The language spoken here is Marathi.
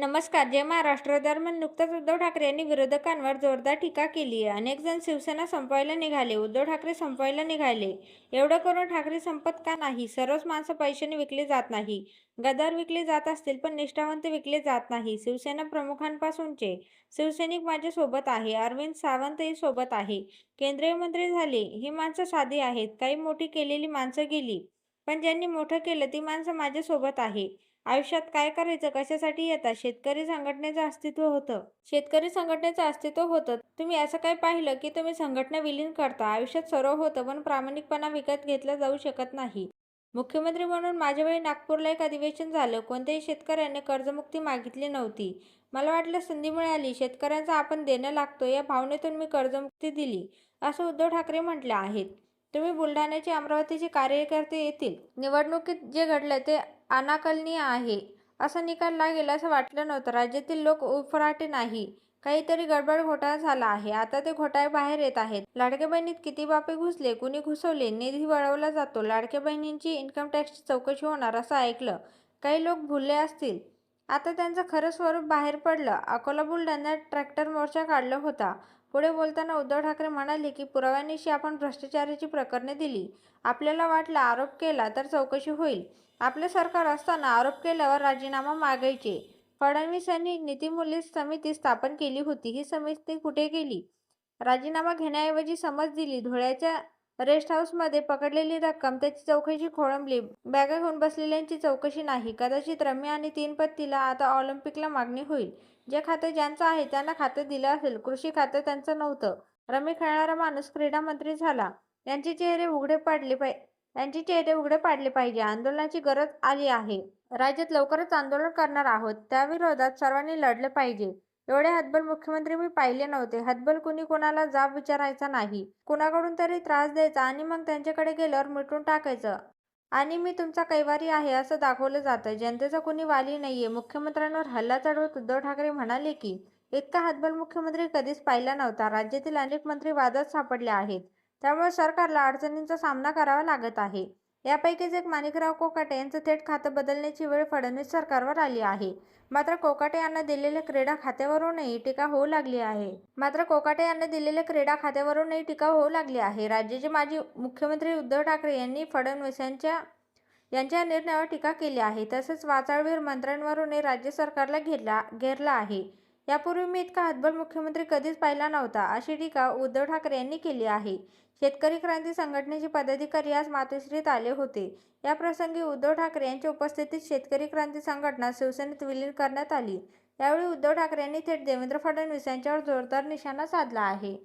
नमस्कार जय महाराष्ट्र दरम्यान नुकताच उद्धव ठाकरे यांनी विरोधकांवर जोरदार टीका केली आहे. अनेक जण शिवसेना संपवायला निघाले उद्धव ठाकरे संपवायला निघाले. एवढं करून ठाकरे संपत का नाही? सर्वच माणसं पैशाने विकली जात नाही. गदार विकले जात असतील पण निष्ठावंत विकले जात नाही. शिवसेना प्रमुखांपासूनचे शिवसैनिक माझ्या सोबत आहे. अरविंद सावंतही सोबत आहे. केंद्रीय मंत्री झाले ही माणसं साधी आहेत. काही मोठी केलेली माणसं गेली पण ज्यांनी मोठं केलं ती माणसं माझ्यासोबत आहे. आयुष्यात काय करायचं? कशासाठी येतात शेतकरी संघटनेचं अस्तित्व होतं. शेतकरी संघटनेचं अस्तित्व होतं. तुम्ही असं काय पाहिलं की तुम्ही संघटना विलीन करता. आयुष्यात सर्व होतं पण प्रामाणिकपणा विकत घेतला जाऊ शकत नाही. मुख्यमंत्री म्हणून माझ्या वेळी नागपूरला एक अधिवेशन झालं. कोणत्याही शेतकऱ्याने कर्जमुक्ती मागितली नव्हती. मला वाटलं संधी मिळाली. शेतकऱ्यांचा आपण देणं लागतो या भावनेतून मी कर्जमुक्ती दिली असं उद्धव ठाकरे म्हटले आहेत. तुम्ही बुलढाण्याचे अमरावतीचे कार्यकर्ते येतील. निवडणुकीत जे घडलं ते अनाकलनीय आहे. असा निकाल लागेल असं वाटलं नव्हतं. राज्यातील लोक उफराटे नाही. काहीतरी गडबड घोटाळा झाला आहे. आता ते घोटाळे बाहेर येत आहेत. लाडक्या बहिणीत किती बापे घुसले कुणी घुसवले निधी वळवला जातो. लाडक्या बहिणींची इन्कम टॅक्सची चौकशी होणार असं ऐकलं. काही लोक भुलले असतील. आता त्यांचं खरं स्वरूप बाहेर पडलं. अकोला बुलढाण्यात ट्रॅक्टर मोर्चा काढला होता. पुढे बोलताना उद्धव ठाकरे म्हणाले की पुराव्यानिशी आपण भ्रष्टाचाराची प्रकरणे दिली. आपल्याला वाटलं आरोप केला तर चौकशी होईल. आपलं सरकार असताना आरोप केल्यावर राजीनामा मागायचे. फडणवीस यांनी नीतीमूल्य समिती स्थापन केली होती. ही समिती कुठे गेली? राजीनामा घेण्याऐवजी समज दिली. धुळ्याच्या रेस्ट हाऊसमध्ये पकडलेली रक्कम त्याची चौकशी खोळंबली. बॅगा घेऊन बसलेल्यांची चौकशी नाही. कदाचित रम्या आणि तीन पत्तीला आता ऑलिम्पिकला मागणी होईल. जे खातं ज्यांचं आहे त्यांना खातं दिलं असेल. कृषी खातं त्यांचं नव्हतं. रमी खेळणारा माणूस क्रीडा मंत्री झाला. यांचे चेहरे उघडे पडले पाहि यांचे चेहरे उघडे पाडले पाहिजे. आंदोलनाची गरज आली आहे. राज्यात लवकरच आंदोलन करणार आहोत. त्याविरोधात सर्वांनी लढले पाहिजे. एवढे हतबल मुख्यमंत्री मी पाहिले नव्हते. हतबल कुणी कोणाला जाब विचारायचा नाही. कुणाकडून तरी त्रास द्यायचा आणि मग त्यांच्याकडे गेल्यावर मिटून टाकायचं. आणि मी तुमचा कैवारी आहे असं दाखवलं जातं. जनतेचा कुणी वाली नाहीये. मुख्यमंत्र्यांवर हल्ला चढवत उद्धव ठाकरे म्हणाले की इतका हतबल मुख्यमंत्री कधीच पाहिला नव्हता. राज्यातील अनेक मंत्री वादात सापडले आहेत. त्यामुळे सरकारला अडचणींचा सामना करावा लागत आहे. यापैकीच एक माणिकराव कोकाटे यांचं थेट खातं बदलण्याची वेळ फडणवीस सरकारवर आली आहे. मात्र कोकाटे यांना दिलेल्या क्रीडा खात्यावरूनही टीका होऊ लागली आहे. मात्र कोकाटे यांना दिलेल्या क्रीडा खात्यावरूनही टीका होऊ लागली आहे. राज्याचे माजी मुख्यमंत्री उद्धव ठाकरे यांनी फडणवीस यांच्या यांच्या निर्णयावर टीका केली आहे. तसेच वाचाळवीर मंत्र्यांवरूनही राज्य सरकारला घेरला घेरला आहे. यापूर्वी मी इतका हातबल मुख्यमंत्री कधीच पाहिला नव्हता अशी टीका उद्धव ठाकरे यांनी केली आहे. शेतकरी क्रांती संघटनेचे पदाधिकारी आज मातोश्रीत आले होते. या प्रसंगी उद्धव ठाकरे यांच्या उपस्थितीत शेतकरी क्रांती संघटना शिवसेनेत विलीन करण्यात आली. यावेळी उद्धव ठाकरे यांनी थेट देवेंद्र फडणवीस यांच्यावर जोरदार निशाणा साधला आहे.